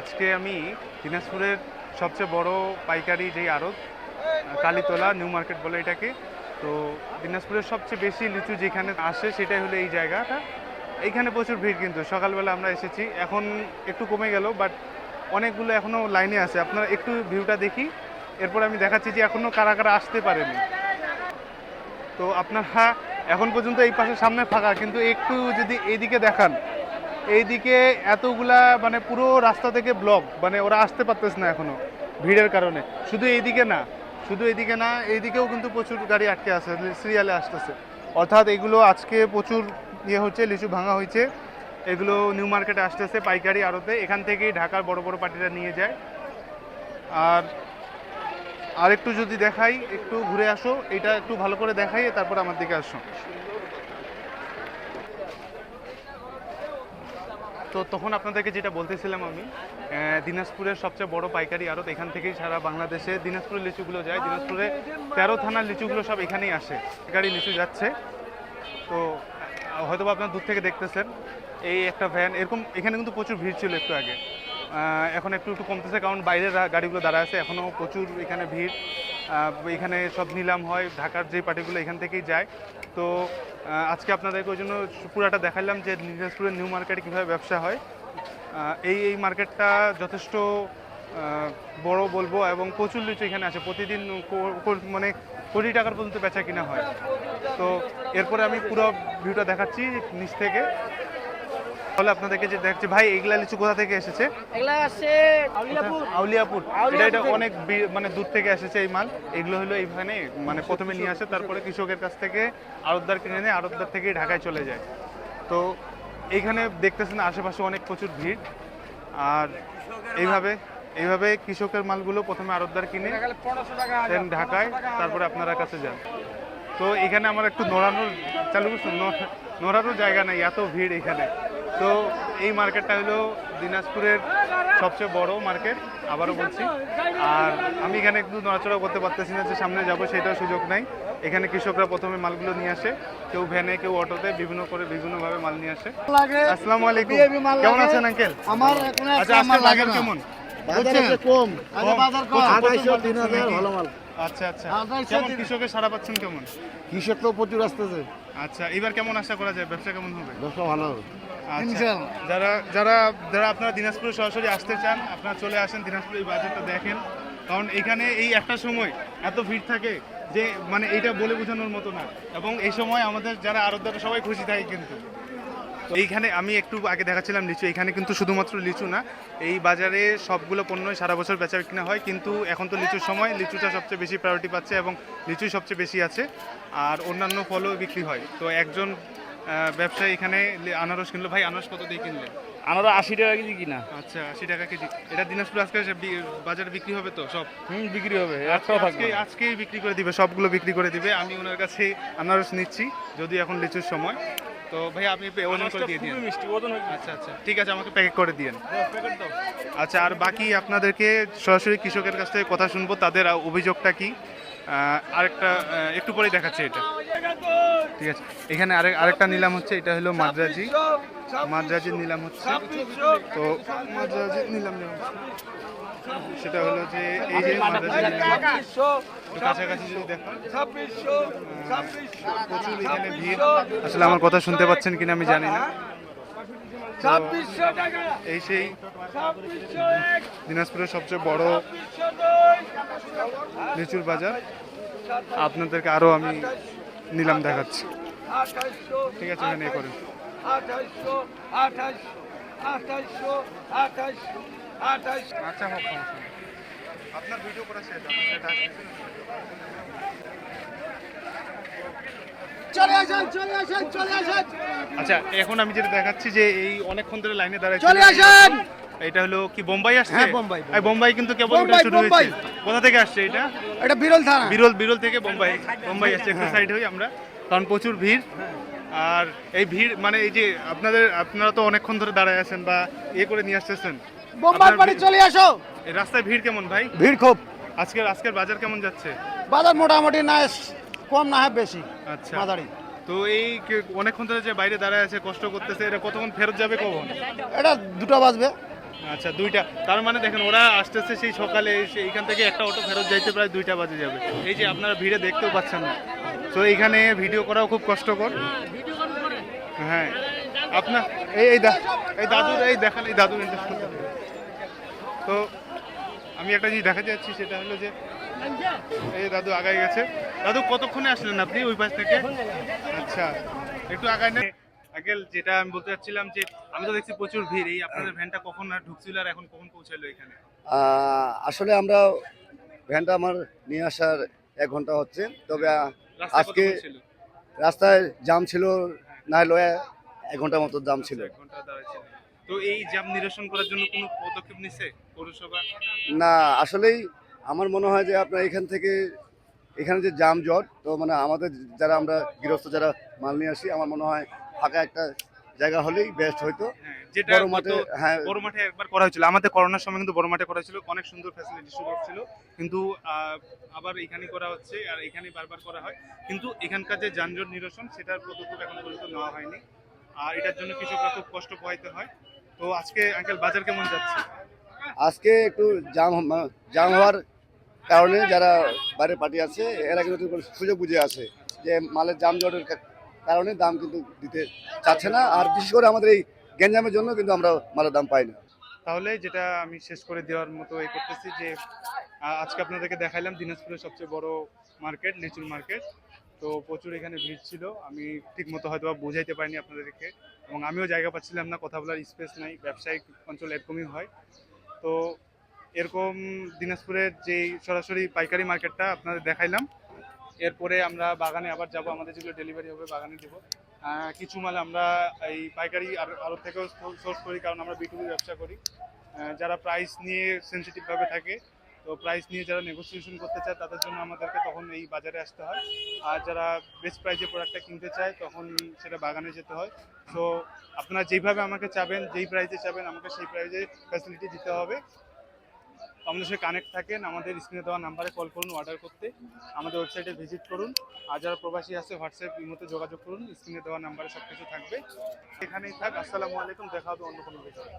আজকে আমি দিনাজপুরের সবচেয়ে বড় পাইকারি যেই আড়ত কালীতলা, নিউ মার্কেট বলে এটাকে। তো দিনাজপুরের সবচেয়ে বেশি লিচু যেখানে আসে সেটাই হলো এই জায়গাটা। এইখানে প্রচুর ভিড় কিন্তু, সকালবেলা আমরা এসেছি। এখন একটু কমে গেল বাট অনেকগুলো এখনও লাইনে আছে। আপনারা একটু ভিউটা দেখি। এরপর আমি দেখাচ্ছি যে এখনও কারা কারা আসতে পারেনি। তো আপনারা এখন পর্যন্ত এই পাশে সামনে ফাঁকা, কিন্তু একটু যদি এইদিকে দেখান। এইদিকে এতগুলা মানে পুরো রাস্তা থেকে ব্লক মানে ওরা আসতে পারতেছে না এখনও, ভিড়ের কারণে। শুধু এইদিকে না, শুধু এইদিকে না, এইদিকেও কিন্তু প্রচুর গাড়ি আটকে আছে সিরিয়ালে আসতেছে। অর্থাৎ এগুলো আজকে প্রচুর ইয়ে হচ্ছে, লিচু ভাঙা হয়েছে। এগুলো নিউ মার্কেটে আসতেছে, পাইকারি আড়তে। এখান থেকেই ঢাকার বড় বড় পার্টিরা নিয়ে যায়। আর আরেকটু যদি দেখাই, একটু ঘুরে আসো, এটা একটু ভালো করে দেখাই তারপর আমার দিকে আসো। তো তখন আপনাদেরকে যেটা বলতেছিলাম আমি দিনাজপুরের সবচেয়ে বড় পাইকারি আড়ত, এখান থেকেই সারা বাংলাদেশে দিনাজপুরের লিচুগুলো যায়। দিনাজপুরে তেরো থানার লিচুগুলো সব এখানেই আসে গাড়ি লিচু যাচ্ছে। তো হয়তো আপনার দূর থেকে দেখতেছেন, এই একটা ভ্যান, এরকম এখানে কিন্তু প্রচুর ভিড় ছিল একটু আগে। এখন একটু একটু কমতেছে, কারণ বাইরের গাড়িগুলো দাঁড়া আছে, এখনও প্রচুর এখানে ভিড়। এখানে সব নিলাম হয়, ঢাকার যে পার্টিগুলো এখান থেকেই যায়। তো আজকে আপনাদেরকে ওই জন্য পুরাটা দেখালাম যে দিনাজপুরের নিউ মার্কেটে কীভাবে ব্যবসা হয়। এই এই মার্কেটটা যথেষ্ট বড় বলব এবং প্রচুর লিচু এখানে আছে। প্রতিদিন মানে কোটি টাকার পর্যন্ত বেচা কিনা হয়। তো, এরপরে আমি পুরো ভিউটা দেখাচ্ছি নিচ থেকে। তাহলে আপনাদেরকে যে দেখছি ভাই এইগুলা লিচু কোথা থেকে এসেছে? এগুলা আছে আউলিয়াপুর। আউলিয়াপুর। এটা এটা অনেক মানে দূর থেকে এসেছে এই মাল। এগুলো হলো এইখানে মানে প্রথমে নিয়ে আসে তারপরে কৃষকের কাছ থেকে আড়তদার কিনে নেয় আড়তদার থেকেই ঢাকায় চলে যায়। তো এইখানে দেখতেছেন আশেপাশে অনেক প্রচুর ভিড়। আর এইভাবে এইভাবে কৃষকের মালগুলো প্রথমে আড়তদার কিনে দেন ঢাকায় তারপরে আপনারা কাছে যান। তো এখানে আমার একটু নোড়ানোর চালু করছেন ন- নড়ানোর জায়গা নেই এত ভিড় এখানে। তো এই মার্কেটটা হলো দিনাজপুরের সবচেয়ে বড় মার্কেট আবারও বলছি। আর আমি এখানে একটু নড়াচড়া করতে পারতেছি না যে সামনে যাব সেটাও সুযোগ নাই। এখানে কৃষকরা প্রথমে মালগুলো নিয়ে আসে। কেউ ভ্যানে কেউ অটোতে বিভিন্ন করে বিভিন্নভাবে মাল নিয়ে আসে। আসসালামু আলাইকুম। কেমন আছেন আঙ্কেল? আমার আচ্ছা আমার লাগেন লাগে কেমন? বাজার কম। বাজার কম? ভালো মাল। আচ্ছা আচ্ছা। কেমন কৃষকের সারা পাচ্ছেন কেমন? কৃষক তো প্রচুর আসতেছে। আচ্ছা এবার কেমন আশা করা যায়? ব্যবসা কেমন হবে? ব্যবসা ভালো হবে। যারা যারা যারা আপনারা দিনাজপুরে সরাসরি আসতে চান আপনারা চলে আসেন দিনাজপুর এই বাজারটা দেখেন। কারণ এখানে এই একটা সময় এত ভিড় থাকে যে মানে এইটা বলে বোঝানোর মতো না। এবং এই সময় আমাদের যারা আরবদারা সবাই খুশি থাকে কিন্তু। এইখানে আমি একটু আগে দেখাচ্ছিলাম লিচু। এখানে কিন্তু শুধুমাত্র লিচু না এই বাজারে সবগুলো পণ্যই সারা বছর বেচা কিনা হয় কিন্তু এখন তো লিচুর সময় লিচুটা সবচেয়ে বেশি প্রায়োরিটি পাচ্ছে এবং লিচুই সবচেয়ে বেশি আছে আর অন্যান্য ফলও বিক্রি হয়। তো একজন ব্যবসায়ী এখানে আনারস কিনলো। ভাই আনারস কত দিয়ে কিনলেন? আনারস আশি টাকা কেজি কিনা। আচ্ছা আশি টাকা কেজি। এটা দিনাজপুর আজকে বাজারে বিক্রি হবে তো সব? হুম বিক্রি হবে আজকে আজকেই বিক্রি করে দিবে সবগুলো বিক্রি করে দিবে। আমি ওনার কাছে আনারস নিচ্ছি যদি এখন লিচুর সময়। তো ভাই আপনি ওজন করে দিয়ে দিন। মিষ্টি ওজন আচ্ছা আচ্ছা ঠিক আছে আমাকে প্যাকেট করে দিন আচ্ছা আর বাকি আপনাদেরকে সরাসরি কৃষকের কাছ থেকে কথা শুনব তাদের অভিযোগটা কি? আর একটা একটু পরেই দেখাচ্ছে এটা। ঠিক আছে। এখানে আরেক আরেকটা নিলাম হচ্ছে, এটা হলো মাদ্রাজি। মাদ্রাজির নিলাম হচ্ছে, তো মাদ্রাজির নিলাম সেটা হলো যে এই যে একটু কাছাকাছি যদি দেখো। প্রচুর এখানে ভিড়। আসলে আমার কথা শুনতে পাচ্ছেন কিনা আমি জানি না। এই সেই দিনাজপুরের সবচেয়ে বড় লিচুর বাজার। আপনাদেরকে আরও আমি নিলাম দেখাচ্ছি। ঠিক আছে এখানে এ করেন। আচ্ছা আপনার ভিডিও করা সেটা আচ্ছা এখন আমি যেটা দেখাচ্ছি যে এই অনেকক্ষণ ধরে লাইনে দাঁড়ায় চলে আসেন। এটা হলো কি বোম্বাই আসছে? হ্যাঁ, বোম্বাই, এই বোম্বাই কিন্তু কেবল শুরু হয়েছে। কোথা থেকে আসছে এটা? এটা বিরল থানা। বিরল বিরল থেকে বোম্বাই বোম্বাই আসছে। একটু সাইড হই আমরা। কারণ প্রচুর ভিড়। আর এই ভিড় মানে এই যে আপনাদের আপনারা তো অনেকক্ষণ ধরে দাঁড়ায় আছেন বা ইয়ে করে নিয়ে আসতেছেন। বাড়ি চলে আসো। এই রাস্তায় ভিড় কেমন ভাই? ভিড় খুব। আজকের আজকের বাজার কেমন যাচ্ছে? বাজার মোটামুটি না কম না হয় বেশি। আচ্ছা। মাদারি তো এই অনেকক্ষণ ধরে যে বাইরে দাঁড়ায় আছে কষ্ট করতেছে এটা কতক্ষণ ফেরত যাবে কখন? এটা দুটো বাজবে। আচ্ছা দুইটা। তার মানে দেখেন, ওরা আসতেছে সেই সকালে এইখান থেকে একটা অটো ফেরত যাইতে প্রায় দুইটা বাজে যাবে। এই যে আপনারা ভিড়ে দেখতেও পাচ্ছেন না। তো এইখানে ভিডিও করাও খুব কষ্টকর। হ্যাঁ। আপনার, এই এই এই দাদুর এই দেখেন, এই দাদুর তো আমি একটা জিনিস দেখাতে যাচ্ছি, সেটা হলো যে, এই দাদু আগায় গেছে। দাদু, কতক্ষণে আসলেন আপনি ওই পাশ থেকে? আচ্ছা একটু আগায় নেন। আগে যেটা আমি বলতে চাচ্ছিলাম যে আমি তো দেখছি প্রচুর ভিড়। এই আপনাদের ভ্যানটা কখন ঢুকছিল আর এখন কখন পৌঁছালো এখানে? আসলে আমরা ভ্যানটা আমার নিয়ে আসার এক ঘণ্টা হচ্ছে তবে আজকে রাস্তায় জাম ছিল না হলে এক ঘণ্টার মতো জাম ছিল। তো এই জ্যাম নিরসন করার জন্য কোনো পদক্ষেপ নিছে পৌরসভা? না আসলেই আমার মনে হয় যে আপনার এখান থেকে এখানে যে জাম জট তো মানে আমাদের যারা আমরা গৃহস্থ যারা মাল নিয়ে আসি আমার মনে হয় ফাঁকা একটা জায়গা হলেই বেস্ট হয়তো। হ্যাঁ যেটা বড় মাঠে হ্যাঁ। বড় মাঠে একবার করা হয়েছিল। আমাদের করোনার সময় কিন্তু বড় মাঠে করা হয়েছিল অনেক সুন্দর ফ্যাসিলিটি সুযোগ ছিল। কিন্তু আবার এখানে করা হচ্ছে আর এখানে বারবার করা হয়। কিন্তু এখানকার যে যানজট নিরসন সেটার পদক্ষেপ এখন পর্যন্ত নেওয়া হয়নি। আর এটার জন্য কৃষকরা খুব কষ্ট পোহাইতে হয়। তো আজকে আঙ্কেল বাজার কেমন যাচ্ছে? আজকে একটু জাম জাম হওয়ার কারণে যারা বাইরে পার্টি আছে এরা কিন্তু সুযোগ বুঝে আছে যে মালের জাম জটের কা- কারণে দাম কিন্তু দিতে চাচ্ছে না। আর বিশেষ করে আমাদের এই গ্যাঞ্জামের জন্য কিন্তু আমরা মালের দাম পাই না। তাহলে যেটা আমি শেষ করে দেওয়ার মতো এই করতেছি যে আজকে আপনাদেরকে দেখাইলাম দিনাজপুরের সবচেয়ে বড় মার্কেট, লিচুর মার্কেট। তো প্রচুর এখানে ভিড় ছিল। আমি ঠিক মতো হয়তো বোঝাইতে পারিনি আপনাদেরকে। এবং আমিও জায়গা পাচ্ছিলাম না, কথা বলার স্পেস নাই, ব্যবসায়িক অঞ্চল এরকমই হয়। তো এরকম দিনাজপুরের যেই সরাসরি পাইকারি মার্কেটটা আপনাদের দেখাইলাম। এরপরে আমরা বাগানে আবার যাব, আমাদের যেগুলো ডেলিভারি হবে বাগানে দেবো। কিছু মাল আমরা এই পাইকারি আর আরও থেকেও সোর্স করি, কারণ আমরা বিটুবি ব্যবসা করি। যারা প্রাইস নিয়ে সেন্সিটিভ ভাবে থাকে, তো প্রাইস নিয়ে যারা নেগোসিয়েশন করতে চায়, তাদের জন্য আমাদেরকে তখন এই বাজারে আসতে হয়। আর যারা বেস্ট প্রাইসে প্রোডাক্টটা কিনতে চায়, তখন সেটা বাগানে যেতে হয়। তো আপনারা যেইভাবে আমাকে চাবেন, যেই প্রাইসে চাবেন, আমাকে সেই প্রাইসে ফ্যাসিলিটি দিতে হবে। আমাদের সাথে কানেক্ট থাকেন, আমাদের স্ক্রিনে দেওয়া নাম্বারে কল করুন অর্ডার করতে। আমাদের ওয়েবসাইটে ভিজিট করুন। আর যারা প্রবাসী আছে হোয়াটসঅ্যাপ ইমোতে যোগাযোগ করুন স্ক্রিনে দেওয়া নাম্বারে সব কিছু থাকবে। এখানেই থাক, আসসালামু আলাইকুম, দেখা হবে অন্য কোনো বিষয়